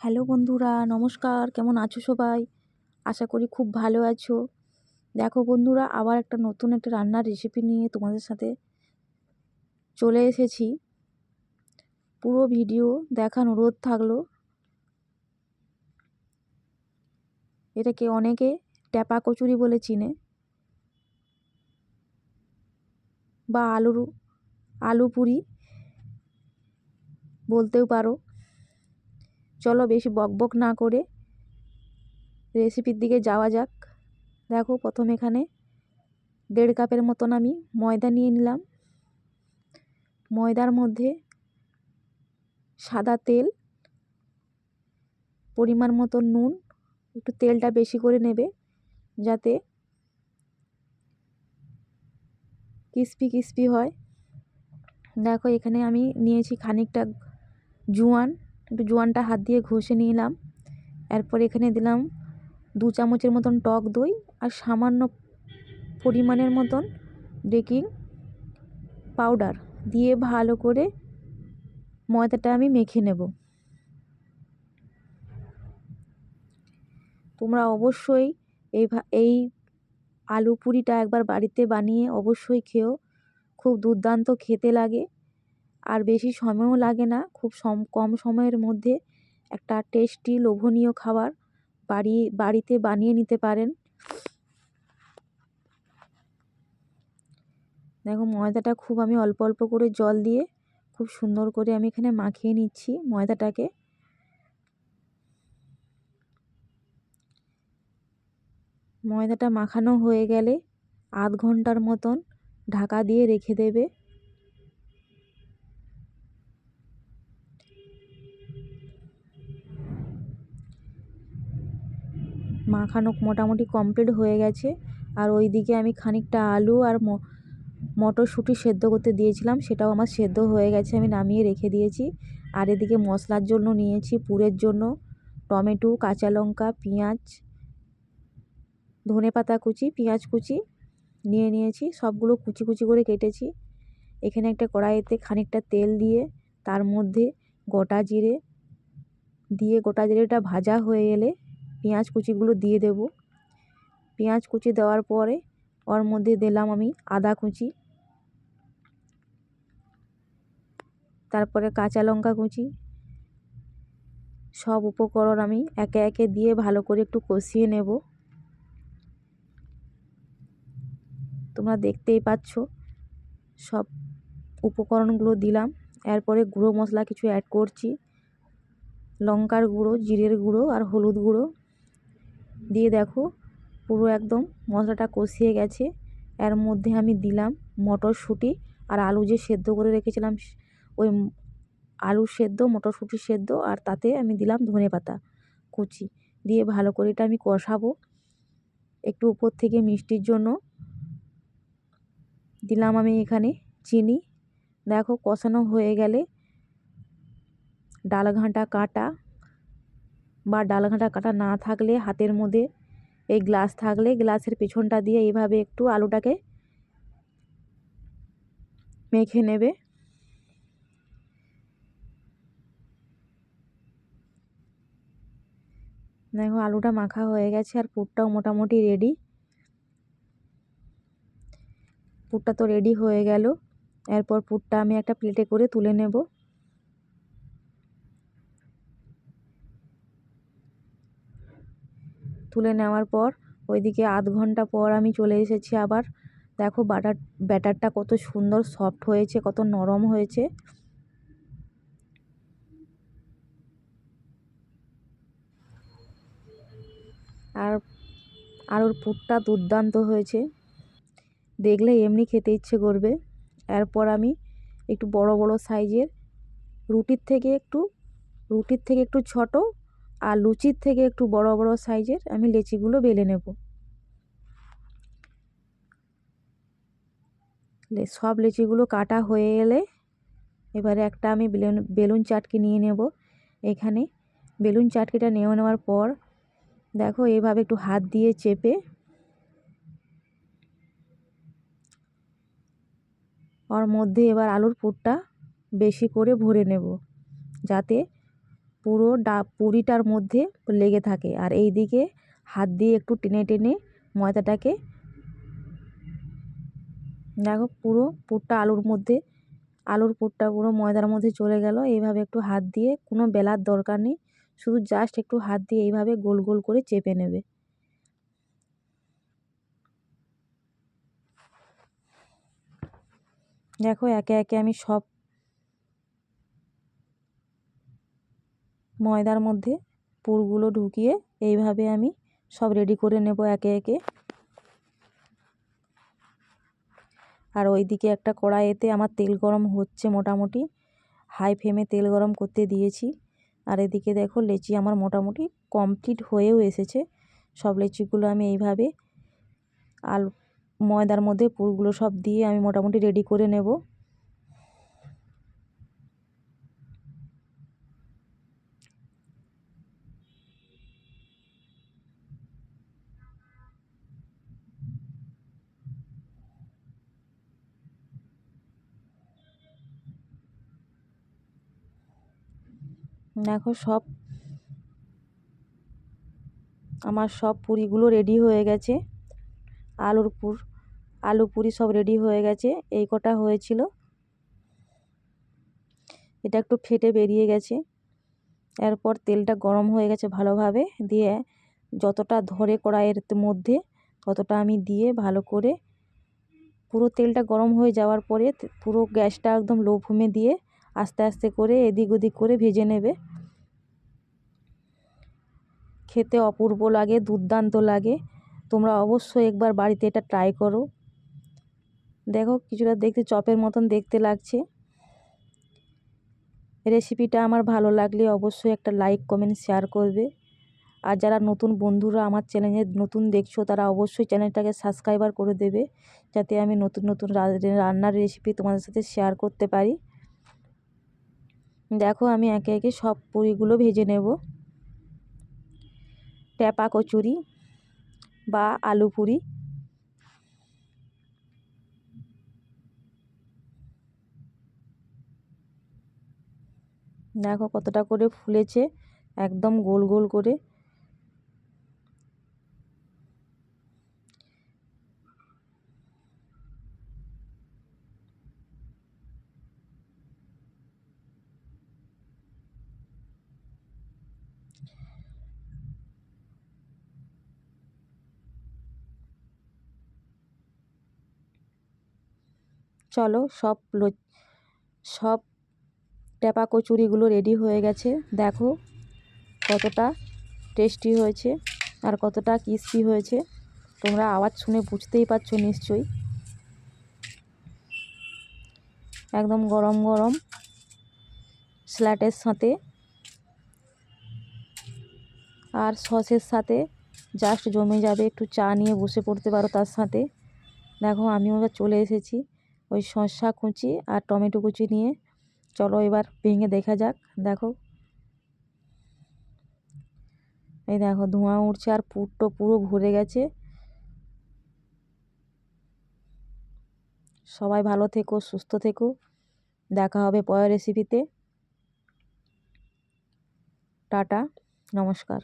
Hello বন্ধুরা, নমস্কার। কেমন আছো সবাই? আশা করি খুব ভালো আছো। দেখো বন্ধুরা, আবার একটা নতুন একটা রান্নার রেসিপি নিয়ে তোমাদের সাথে চলে এসেছি। পুরো ভিডিও দেখা অনুরোধ থাকল। এটাকে অনেকে ট্যাপা কচুরি বলে চিনে বা আলুর আলু পুরি বলতেও পারো। চলো বেশি বকবক না করে রেসিপির দিকে যাওয়া যাক। দেখো প্রথম এখানে দেড় কাপের মতন আমি ময়দা নিয়ে নিলাম। ময়দার মধ্যে সাদা তেল, পরিমাণ মতো নুন, একটু তেলটা বেশি করে নেবে যাতে ক্রিস্পি ক্রিস্পি হয়। দেখো এখানে আমি নিয়েছি খানিকটা জোয়ান। একটু জোয়ানটা হাত দিয়ে ঘষে নিলাম। এরপর এখানে দিলাম দু চামচের মতন টক দই আর সামান্য পরিমাণের মতন বেকিং পাউডার দিয়ে ভালো করে ময়দাটা আমি মেখে নেব। তোমরা অবশ্যই এই এই আলু পুরিটা একবার বাড়িতে বানিয়ে অবশ্যই খেও। খুব দুর্দান্ত খেতে লাগে। আর বেশি সময়ও লাগে না। খুব সম, কম সময়ের মধ্যে একটা টেস্টি লোভনীয় খাবার বাড়ি, বাড়িতে বানিয়ে নিতে পারেন। দেখো, ময়দাটা খুব আমি অল্প অল্প করে জল দিয়ে খুব সুন্দর করে আমি এখানে মাখিয়ে নিচ্ছি ময়দাটাকে। ময়দাটা মাখানো হয়ে গেলে আধ ঘণ্টার মতন ঢাকা দিয়ে রেখে দেবে। মাখানো মোটামুটি কমপ্লিট হয়ে গেছে। আর ওই দিকে আমি খানিকটা আলু আর মটরশুঁটি সেদ্ধ করতে দিয়েছিলাম, সেটাও আমার সেদ্ধ হয়ে গেছে, আমি নামিয়ে রেখে দিয়েছি। আর এদিকে মশলার জন্য নিয়েছি পুরের জন্য টমেটো, কাঁচা লঙ্কা, পেঁয়াজ, ধনে পাতা কুচি, পেঁয়াজ কুচি নিয়ে নিয়েছি, সবগুলো কুচি কুচি করে কেটেছি। এখানে একটা কড়াইতে খানিকটা তেল দিয়ে তার মধ্যে গোটা জিরে, দিয়ে গোটা জিরেটা ভাজা হয়ে গেলে পেঁয়াজ কুচিগুলো দিয়ে দেব। পেঁয়াজ কুচি দেওয়ার পরে ওর মধ্যে দিলাম আমি আদা কুচি। তারপরে কাঁচা লঙ্কা কুচি। সব উপকরণ আমি একে একে দিয়ে ভালো করে একটু কষিয়ে নেব। তোমরা দেখতেই পাচ্ছ, সব উপকরণগুলো দিলাম। এরপরে গুঁড়ো মশলা কিছু অ্যাড করছি। লঙ্কার গুঁড়ো, জিরের গুঁড়ো আর হলুদ গুঁড়ো। দিয়ে দেখো, পুরো একদম মশলাটা কষিয়ে গেছে। এর মধ্যে আমি দিলাম মটরশুঁটি আর আলু যে সেদ্ধ করে রেখেছিলাম ওই আলু সেদ্ধ, মটরশুঁটি সেদ্ধ আর তাতে আমি দিলাম ধনে পাতা কুচি। দিয়ে ভালো করে এটা আমি কষাবো। একটু উপর থেকে মিষ্টির জন্য দিলাম আমি এখানে চিনি। দেখো কষানো হয়ে গেলে ডাল ঘাঁটা কাটা বা ডাল ঘাঁটা কাটা না থাকলে হাতের মধ্যে এই গ্লাস থাকলে গ্লাসের পেছনটা দিয়ে এইভাবে একটু আলুটাকে মেখে নেবে। দেখো আলুটা মাখা হয়ে গেছে আর পুরটাও মোটামুটি রেডি পুরটা তো রেডি হয়ে গেল। এরপর পুরটা আমি একটা প্লেটে করে তুলে নেব। তুলে নেওয়ার পর, ওইদিকে আধ ঘণ্টা পর আমি চলে এসেছি আবার। দেখো বাটার, ব্যাটারটা কত সুন্দর সফট হয়েছে, কত নরম হয়েছে। আর আর ওর পুরটা দুর্দান্ত হয়েছে। দেখলে এমনি খেতে ইচ্ছে করবে। এরপর আমি একটু বড় বড় সাইজের রুটির থেকে একটু, রুটির থেকে একটু ছোট আর লুচির থেকে একটু বড় বড় সাইজের আমি লেচিগুলো বেলে নেব। সব লেচিগুলো কাটা হয়ে এলে এবারে একটা আমি বেলুন বেলুন চাটকি নিয়ে নেব। এখানে বেলুন চাটকিটা নিয়ে নেওয়ার পর দেখো এইভাবে একটু হাত দিয়ে চেপে ওর মধ্যে এবার আলুর পুরটা বেশি করে ভরে নেব। যাতে পুরো ডা, পুরিটার মধ্যে লেগে থাকে। আর এই দিকে হাত দিয়ে একটু টেনে টেনে ময়দাটাকে, দেখো পুরো পুরটা আলুর মধ্যে, আলুর পুরটা পুরো ময়দার মধ্যে চলে গেল। এইভাবে একটু হাত দিয়ে, কোনো বেলার দরকার নেই। শুধু জাস্ট একটু হাত দিয়ে এইভাবে গোল গোল করে চেপে নেবে। দেখো একে একে আমি সব ময়দার মধ্যে পুরগুলো ঢুকিয়ে এইভাবে আমি সব রেডি করে নেব একে একে। আর ওইদিকে একটা কড়াইতে আমার তেল গরম হচ্ছে মোটামুটি। হাই ফ্লেমে তেল গরম করতে দিয়েছি। আর এদিকে দেখো লেচি আমার মোটামুটি কমপ্লিট হয়েও এসেছে। সব লেচিগুলো আমি এইভাবে আলু ময়দার মধ্যে পুরগুলো সব দিয়ে আমি মোটামুটি রেডি করে নেব। দেখো সব আমার সব পুরিগুলো রেডি হয়ে গেছে। আলুর পুর, আলু পুরি সব রেডি হয়ে গেছে। এই কটা হয়েছিল। এটা একটু ফেটে বেরিয়ে গেছে। এরপর তেলটা গরম হয়ে গেছে ভালোভাবে। দিয়ে যতটা ধরে কড়াইয়ের মধ্যে ততটা আমি দিয়ে ভালো করে পুরো তেলটা গরম হয়ে যাওয়ার পরে পুরো গ্যাসটা একদম লো ফ্লেমে দিয়ে আস্তে আস্তে করে এদিক ওদিক করে ভেজে নেবে। খেতে অপূর্ব লাগে, দুর্দান্ত লাগে। তোমরা অবশ্যই একবার বাড়িতে এটা ট্রাই করো। দেখো, কিছুটা দেখতে, চপের মতন দেখতে লাগছে। রেসিপিটা আমার ভালো লাগলে অবশ্যই একটা লাইক কমেন্ট শেয়ার করবে। আর যারা নতুন বন্ধুরা আমার চ্যানেলে নতুন দেখছ, তারা অবশ্যই চ্যানেলটাকে সাবস্ক্রাইবার করে দেবে। যাতে আমি নতুন নতুন রান্নার রেসিপি তোমাদের সাথে শেয়ার করতে পারি। দেখো আমি একে একে সব পুরিগুলো ভেজে নেব। ট্যাপা কচুরি বা আলু পুরি। দেখো কতটা করে ফুলেছে, একদম গোল গোল করে। চলো সব সব ট্যাপা কচুরিগুলো রেডি হয়ে গেছে। দেখো কতটা টেস্টি হয়েছে আর কতটা ক্রিস্পি হয়েছে। তোমরা আওয়াজ শুনে বুঝতেই পারছ নিশ্চয়ই। একদম গরম গরম স্ল্যাটের সাথে। আর সসের সাথে জাস্ট জমে যাবে। একটু চা নিয়ে বসে পড়তে পারো তার সাথে। দেখো আমিও চলে এসেছি। ওই শসা কুচি আর টমেটো কুচি নিয়ে। চলো এবার ভেঙে দেখা যাক, দেখো। এই দেখো, ধোঁয়া উঠছে আর পুরটো পুরো ভরে গেছে। সবাই ভালো থেকো, সুস্থ থেকো। দেখা হবে পরের রেসিপিতে টাটা, নমস্কার।